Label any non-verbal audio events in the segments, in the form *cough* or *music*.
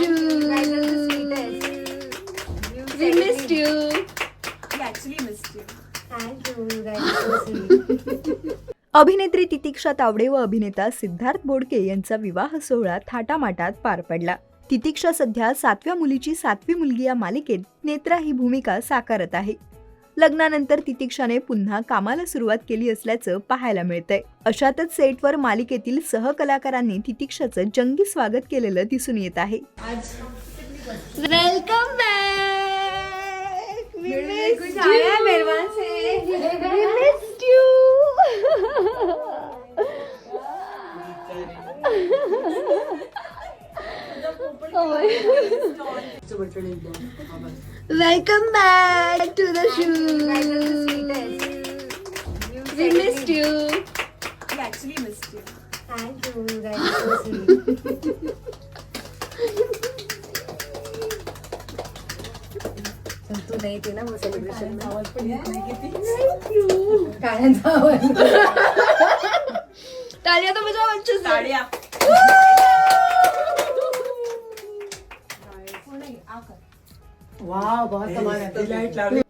you. We missed you. अभिनेत्री तितिक्षा तावडे व अभिनेता सिद्धार्थ बोडके यांचा विवाह सोहळा थाटामाटात पार पडला तितिक्षा सध्या सातव्या मुलीची सातवी मुलगी या मालिकेत नेत्रा ही भूमिका साकारत आहे लग्नानंतर तितिक्षाने पुन्हा कामाला सुरुवात केली असल्याचं पाहायला मिळतंय. अशातच सेटवर मालिकेतील सहकलाकारांनी तितिक्षाचं जंगी स्वागत केलेलं दिसून येत आहे. *laughs* Welcome back. We missed you. We missed you. Welcome back to the show. We missed you. तू नाही ते ना *laughs* सेलिब्रेशन तालिया तो बजाओ अच्छे से वाह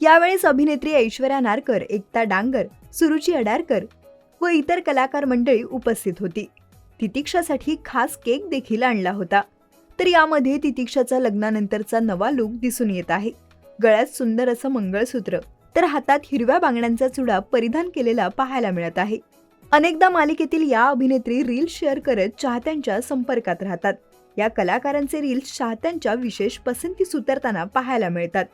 यावेळेस अभिनेत्री ऐश्वर्या नारकर एकता डांगर सुरुची अडारकर व इतर कलाकार मंडळी उपस्थित होती. तितिक्षासाठी खास केक देखील आणला होता. तर यामध्ये तितिक्षाचा लग्नानंतरचा नवा लुक दिसून येत आहे. गळ्यात सुंदर असं मंगळसूत्र तर हातात हिरव्या बांगड्यांचा चुडा परिधान केलेला पाहायला मिळत आहे. अनेकदा मालिकेतील या अभिनेत्री रील्स शेअर करत चाहत्यांच्या संपर्कात राहतात. या कलाकारांचे रील्स चाहत्यांच्या विशेष पसंतीस उतरताना पाहायला मिळतात.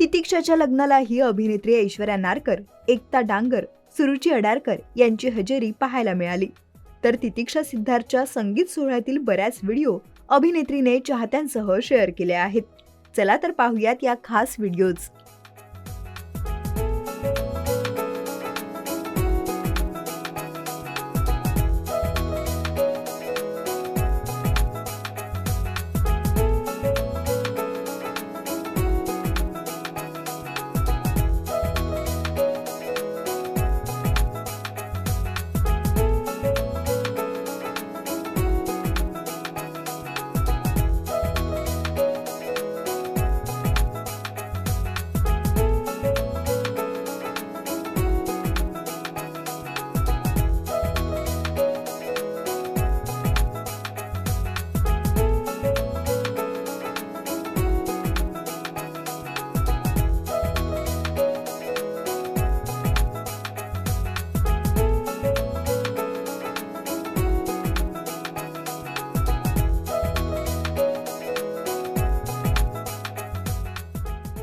तितिक्षाच्या लग्नालाही अभिनेत्री ऐश्वर्या नारकर एकता डांगर सुरुची अडारकर यांची हजेरी पाहायला मिळाली. तर तितिक्षा सिद्धार्थच्या संगीत सोहळ्यातील बऱ्याच व्हिडिओ अभिनेत्रीने चाहत्यांसह शेअर केले आहेत. चला तर पाहूयात या खास व्हिडिओज.